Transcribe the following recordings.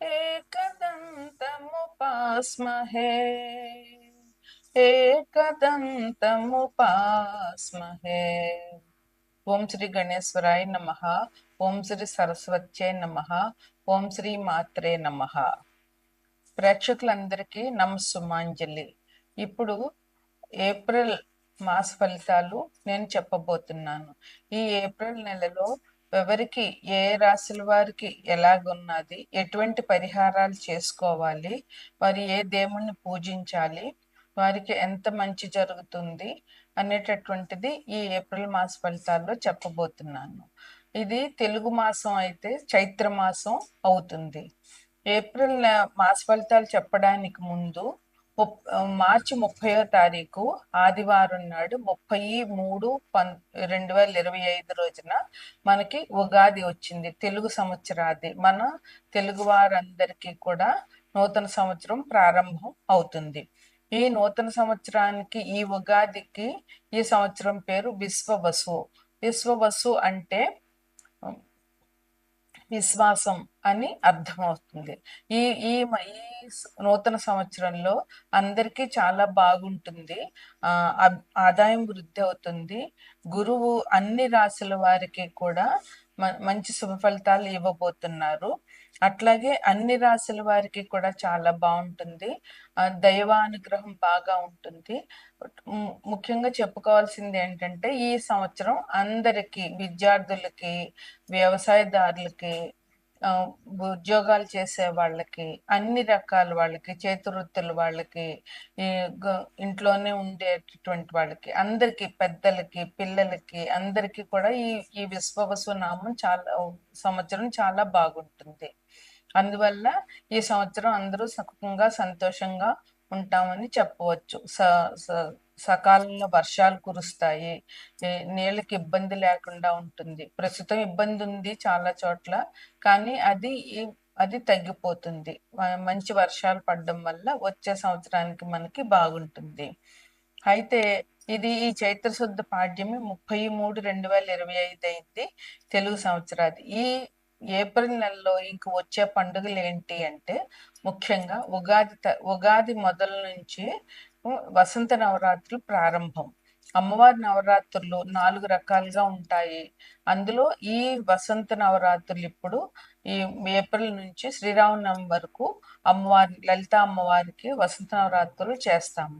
एकदन्तमुपास्महे एकदन्तमुपास्महे ఓం శ్రీ గణేశ్వరాయ నమ ఓం శ్రీ సరస్వత్యే నమ ఓం శ్రీ మాత్రే నమ ప్రేక్షకులందరికీ నమస్సుమాంజలి ఇప్పుడు ఏప్రిల్ మాస ఫలితాలు నేను చెప్పబోతున్నాను ఈ ఏప్రిల్ నెలలో ఎవరికి ఏ రాశుల వారికి ఎలాగున్నది ఎటువంటి పరిహారాలు చేసుకోవాలి వారి ఏ దేవుణ్ణి పూజించాలి వారికి ఎంత మంచి జరుగుతుంది అనేటటువంటిది ఈ ఏప్రిల్ మాస ఫలితాల్లో చెప్పబోతున్నాను. ఇది తెలుగు మాసం అయితే చైత్ర మాసం అవుతుంది. ఏప్రిల్ మాస ఫలితాలు చెప్పడానికి ముందు మార్చి ముప్పయో తారీఖు ఆదివారం నాడు ముప్పై మూడు పన్ రెండు వేల ఇరవై ఐదు రోజున మనకి ఉగాది వచ్చింది తెలుగు సంవత్సరాది. మన తెలుగు వారందరికీ కూడా నూతన సంవత్సరం ప్రారంభం అవుతుంది. ఈ నూతన సంవత్సరానికి ఈ ఉగాదికి ఈ సంవత్సరం పేరు విశ్వవసు. విశ్వవసు అంటే విశ్వాసం అని అర్థమవుతుంది. ఈ ఈ ఈ నూతన సంవత్సరంలో అందరికీ చాలా బాగుంటుంది. ఆ ఆదాయం వృద్ధి అవుతుంది. గురువు అన్ని రాశుల వారికి కూడా మ- మంచి శుభ ఫలితాలు ఇవ్వబోతున్నారు. అట్లాగే అన్ని రాశుల వారికి కూడా చాలా బాగుంటుంది. ఆ దైవానుగ్రహం బాగా ఉంటుంది. ముఖ్యంగా చెప్పుకోవాల్సింది ఏంటంటే ఈ సంవత్సరం అందరికీ విద్యార్థులకి వ్యవసాయదారులకి ఉద్యోగాలు చేసే వాళ్ళకి అన్ని రకాల వాళ్ళకి చేతివృత్తుల వాళ్ళకి ఈ ఇంట్లోనే ఉండేటటువంటి వాళ్ళకి అందరికి పెద్దలకి పిల్లలకి అందరికీ కూడా ఈ ఈ విశ్వవసు నామం చాలా సంవత్సరం చాలా బాగుంటుంది. అందువల్ల ఈ సంవత్సరం అందరూ సుఖంగా సంతోషంగా ఉంటామని చెప్పవచ్చు. స స- సకాలంలో వర్షాలు కురుస్తాయి. నీళ్ళకి ఇబ్బంది లేకుండా ఉంటుంది. ప్రస్తుతం ఇబ్బంది ఉంది చాలా చోట్ల కానీ అది ఈ- అది తగ్గిపోతుంది. మంచి వర్షాలు పడడం వల్ల వచ్చే సంవత్సరానికి మనకి బాగుంటుంది. అయితే ఇది ఈ చైత్రశుద్ధ పాడ్యమి ముప్పై మూడు రెండు వేల ఇరవై ఐదు అయింది తెలుగు సంవత్సరాది. ఈ ఏప్రిల్ నెలలో ఇంక వచ్చే పండుగలు ఏంటి అంటే ముఖ్యంగా ఉగాది త- ఉగాది మొదల నుంచి వసంత నవరాత్రులు ప్రారంభం. అమ్మవారి నవరాత్రులు నాలుగు రకాలుగా ఉంటాయి. అందులో ఈ వసంత నవరాత్రులు ఇప్పుడు ఈ ఏప్రిల్ నుంచి శ్రీరామనవమి వరకు అమ్మవారి లలిత అమ్మవారికి వసంత నవరాత్రులు చేస్తాము.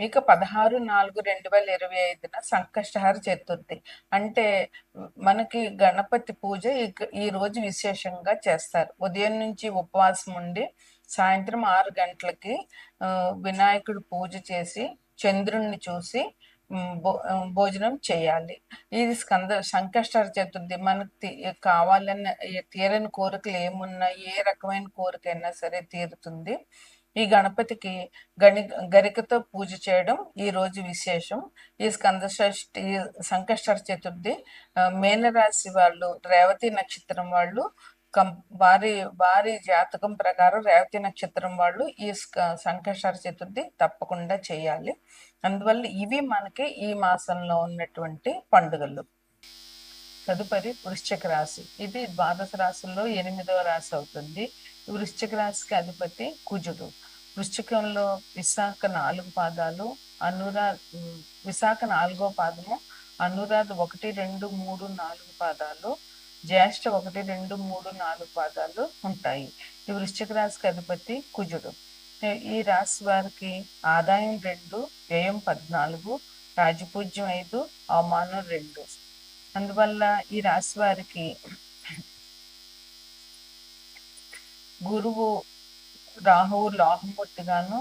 ఇక పదహారు నాలుగు రెండు వేల ఇరవై ఐదున సంకష్టహార చతుర్థి. అంటే మనకి గణపతి పూజ ఈ రోజు విశేషంగా చేస్తారు. ఉదయం నుంచి ఉపవాసం ఉండి సాయంత్రం ఆరు గంటలకి వినాయకుడు పూజ చేసి చంద్రుణ్ణి చూసి భో- భోజనం చేయాలి. ఇది స్కంద సంకష్టార చతుర్థి. మనకు తీ- కావాలన్న తీరని కోరికలు ఏమున్నా ఏ రకమైన కోరికైనా సరే తీరుతుంది. ఈ గణపతికి గణి గరికతో పూజ చేయడం ఈ రోజు విశేషం. ఈ స్కంద షష్ఠి ఈ సంకష్టార చతుర్థి మేనరాశి వాళ్ళు రేవతి నక్షత్రం వాళ్ళు కం వారి వారి జాతకం ప్రకారం రేవతి నక్షత్రం వాళ్ళు ఈ స్క- సంకష్టార చతుర్థి తప్పకుండా చేయాలి. అందువల్ల ఇవి మనకి ఈ మాసంలో ఉన్నటువంటి పండుగలు. తదుపరి వృశ్చిక రాశి. ఇది ద్వాదశ రాశుల్లో ఎనిమిదవ రాశి అవుతుంది. వృశ్చిక రాశికి అధిపతి కుజుడు. వృశ్చికంలో విశాఖ నాలుగు పాదాలు అనురా విశాఖ నాలుగో పాదము అనురాధ ఒకటి రెండు మూడు నాలుగు పాదాలు జ్యేష్ఠ ఒకటి రెండు మూడు నాలుగు పాదాలు ఉంటాయి. ఈ వృశ్చిక రాశికి అధిపతి కుజుడు. ఈ- ఈ రాశి వారికి ఆదాయం రెండు వ్యయం పద్నాలుగు రాజపూజ్యం ఐదు అవమానం రెండు. అందువల్ల ఈ రాశి వారికి గురువు రాహువు లోహమూర్తిగాను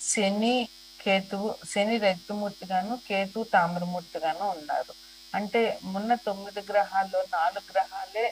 శని కేతువు శని రక్తమూర్తిగాను కేతు తామ్రమూర్తిగాను ఉన్నారు. అంటే మొన్న తొమ్మిది గ్రహాల్లో నాలుగు గ్రహాలే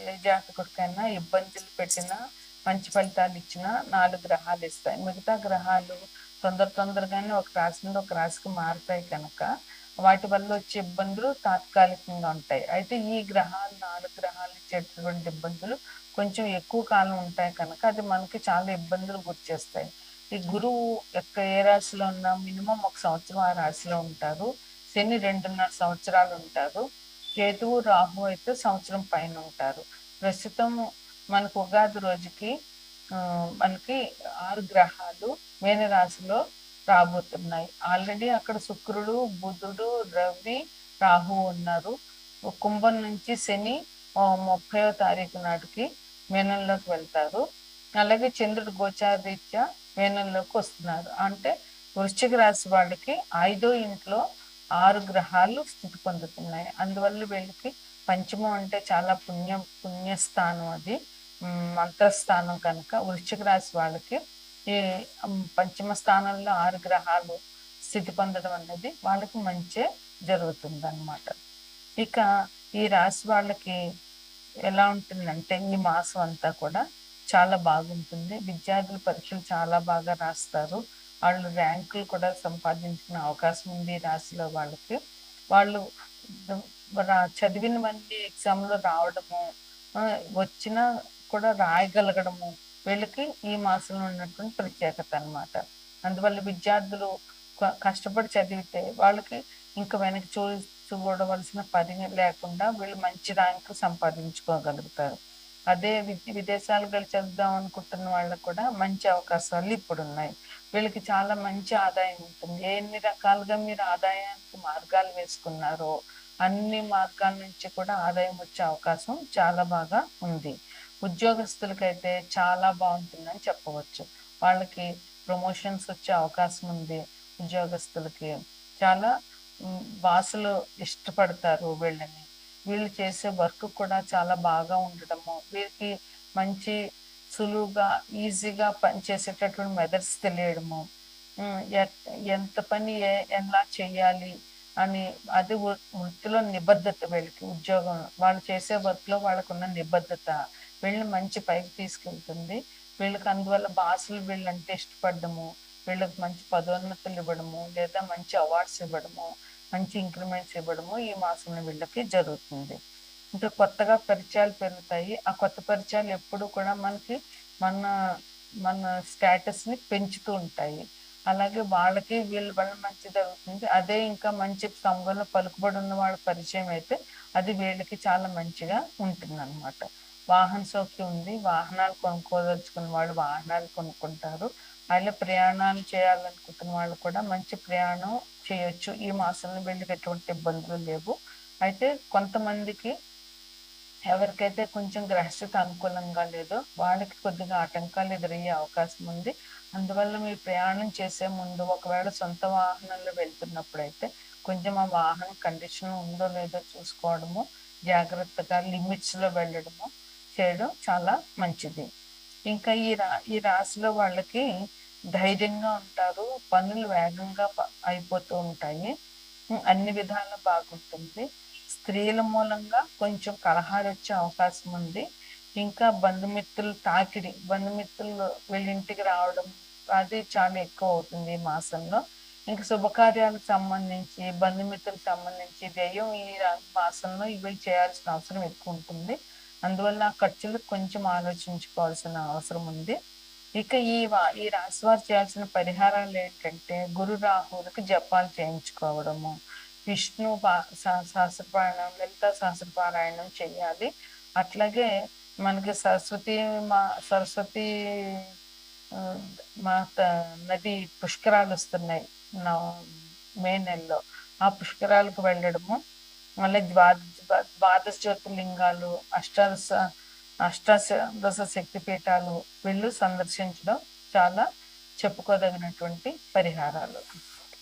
ఏ జాతకుడికైనా ఇబ్బందులు పెట్టినా మంచి ఫలితాలు ఇచ్చినా నాలుగు గ్రహాలు ఇస్తాయి. మిగతా గ్రహాలు తొందర తొందరగానే ఒక రాశి నుండి ఒక రాశికి మారుతాయి కనుక వాటి వల్ల వచ్చే ఇబ్బందులు తాత్కాలికంగా ఉంటాయి. అయితే ఈ గ్రహాలు నాలుగు గ్రహాలు ఇచ్చేటటువంటి ఇబ్బందులు కొంచెం ఎక్కువ కాలం ఉంటాయి కనుక అది మనకి చాలా ఇబ్బందులు గుర్చేస్తాయి. ఈ గురువు యొక్క ఏ రాశిలో ఉన్నా మినిమం ఒక సంవత్సరం ఆ రాశిలో ఉంటారు. శని రెండున్నర సంవత్సరాలు ఉంటారు. కేతువు రాహు అయితే సంవత్సరం పైన ఉంటారు. ప్రస్తుతం మనకు ఉగాది రోజుకి మనకి ఆరు గ్రహాలు మేన రాశిలో రాబోతున్నాయి. ఆల్రెడీ అక్కడ శుక్రుడు బుధుడు రవి రాహు ఉన్నారు. కుంభం నుంచి శని ముప్పై తారీఖు నాటికి మేనంలోకి వెళ్తారు. అలాగే చంద్రుడు గోచారీత్యా మేనంలోకి వస్తున్నారు. అంటే వృశ్చిక రాశి వాళ్ళకి ఐదో ఇంట్లో ఆరు గ్రహాలు స్థితి పొందుతున్నాయి. అందువల్ల వీళ్ళకి పంచమం అంటే చాలా పుణ్య పుణ్యస్థానం అది. మంత్రస్థానం కనుక వృశ్చిక రాశి వాళ్ళకి ఈ పంచమ స్థానంలో ఆరు గ్రహాలు స్థితి పొందడం అనేది వాళ్ళకి మంచి జరుగుతుంది అనమాట ఇక ఈ రాశి వాళ్ళకి ఎలా ఉంటుందంటే ఈ మాసం అంతా కూడా చాలా బాగుంటుంది. విద్యార్థులు పరీక్షలు చాలా బాగా రాస్తారు. వాళ్ళు ర్యాంకులు కూడా సంపాదించుకునే అవకాశం ఉంది ఈ రాశిలో వాళ్ళకి. వాళ్ళు రా- చదివినవన్నీ ఎగ్జామ్లో రావడము వచ్చినా కూడా రాయగలగడము వీళ్ళకి ఈ మాసంలో ఉన్నటువంటి ప్రత్యేకత అన్నమాట. అందువల్ల విద్యార్థులు కష్టపడి చదివితే వాళ్ళకి ఇంకా వెనక్కి చూ చూడవలసిన పని లేకుండా వీళ్ళు మంచి ర్యాంకు సంపాదించుకోగలుగుతారు. అదే వి- విదేశాలకు వెళ్ళి చదువుదాం అనుకుంటున్న వాళ్ళకు కూడా మంచి అవకాశాలు ఇప్పుడు ఉన్నాయి వీళ్ళకి చాలా మంచి ఆదాయం ఉంటుంది. ఎన్ని రకాలుగా మీరు ఆదాయానికి మార్గాలు వేసుకున్నారో అన్ని మార్గాల నుంచి కూడా ఆదాయం వచ్చే అవకాశం చాలా బాగా ఉంది. ఉద్యోగస్తులకైతే చాలా బాగుంటుందని చెప్పవచ్చు. వాళ్ళకి ప్రమోషన్స్ వచ్చే అవకాశం ఉంది. ఉద్యోగస్తులకి చాలా ఉమ్, బాసులు ఇష్టపడతారు వీళ్ళని. వీళ్ళు చేసే వర్క్ కూడా చాలా బాగా ఉండడము వీరికి మంచి సులువుగా ఈజీగా పనిచేసేటటువంటి మెథడ్స్ తెలియడము. ఎంత పని ఏ- ఎలా చేయాలి అని అది వృ- వృత్తిలో నిబద్ధత వీళ్ళకి ఉద్యోగం వాళ్ళు చేసే వర్క్లో వాళ్ళకున్న నిబద్ధత. వీళ్ళని మంచి పైకి తీసుకెళ్తుంది. వీళ్ళకి అందువల్ల బాసులు వీళ్ళంటే ఇష్టపడము వీళ్ళకి మంచి పదోన్నతులు ఇవ్వడము లేదా మంచి అవార్డ్స్ ఇవ్వడము. మంచి ఇంక్రిమెంట్స్ ఇవ్వడము ఈ మాసంలో వీళ్ళకి జరుగుతుంది. ఇంకా కొత్తగా పరిచయాలు పెరుగుతాయి. ఆ కొత్త పరిచయాలు ఎప్పుడు కూడా మనకి మన మన స్టేటస్ని పెంచుతూ ఉంటాయి. అలాగే వాళ్ళకి వీళ్ళ వల్ల మంచి జరుగుతుంది. అదే ఇంకా మంచి సంఘంలో పలుకుబడి ఉన్న వాళ్ళ పరిచయం అయితే అది వీళ్ళకి చాలా మంచిగా ఉంటుంది అనమాట వాహన సౌఖ్యం ఉంది. వాహనాలు కొనుక్కోదలుచుకున్న వాళ్ళు వాహనాలు కొనుక్కుంటారు. అలా ప్రయాణాలు చేయాలనుకుంటున్న వాళ్ళు కూడా మంచి ప్రయాణం చేయొచ్చు. ఈ మాసంలో వీళ్ళకి ఎటువంటి ఇబ్బందులు లేవు. అయితే కొంతమందికి ఎవరికైతే కొంచెం గ్రహస్థితి అనుకూలంగా లేదో వాళ్ళకి కొద్దిగా ఆటంకాలు ఎదురయ్యే అవకాశం ఉంది. అందువల్ల మీరు ప్రయాణం చేసే ముందు ఒకవేళ సొంత వాహనంలో వెళ్తున్నప్పుడు అయితే కొంచెం ఆ వాహనం కండిషన్ ఉందో లేదో చూసుకోవడము జాగ్రత్తగా లిమిట్స్లో వెళ్ళడము చేయడం చాలా మంచిది. ఇంకా ఈ రా ఈ రాశిలో వాళ్ళకి ధైర్యంగా ఉంటారు పనులు వేగంగా అయిపోతూ ఉంటాయి. అన్ని విధాలా బాగుంటుంది. స్త్రీల మూలంగా కొంచెం కలహాలు వచ్చే అవకాశం ఉంది. ఇంకా బంధుమిత్రులు తాకిడి బంధుమిత్రులు వీళ్ళ ఇంటికి రావడం అది చాలా ఎక్కువ అవుతుంది ఈ మాసంలో. ఇంకా శుభకార్యాలకు సంబంధించి బంధుమిత్రులకు సంబంధించి వ్యయం ఈ మాసంలో ఇవి చేయాల్సిన అవసరం ఎక్కువ ఉంటుంది. అందువల్ల ఆ ఖర్చులు కొంచెం ఆలోచించుకోవాల్సిన అవసరం ఉంది. ఇక ఈ ఈ రాశి వారు చేయాల్సిన పరిహారాలు ఏంటంటే గురు రాహువులకు జపాలు చేయించుకోవడము. విష్ణు సహస్రపారాయణం లలిత సహస్రపారాయణం చేయాలి. అట్లాగే మనకి సరస్వతి మా సరస్వతి మాత నది పుష్కరాలు వస్తున్నాయి నా మే నెలలో. ఆ పుష్కరాలకు వెళ్ళడము. మళ్ళీ ద్వాద ద్వాదశ జ్యోతిర్లింగాలు అష్టాదశ అష్టాదశ శక్తిపీఠాలు వెళ్ళు సందర్శించడం చాలా చెప్పుకోదగినటువంటి పరిహారాలు.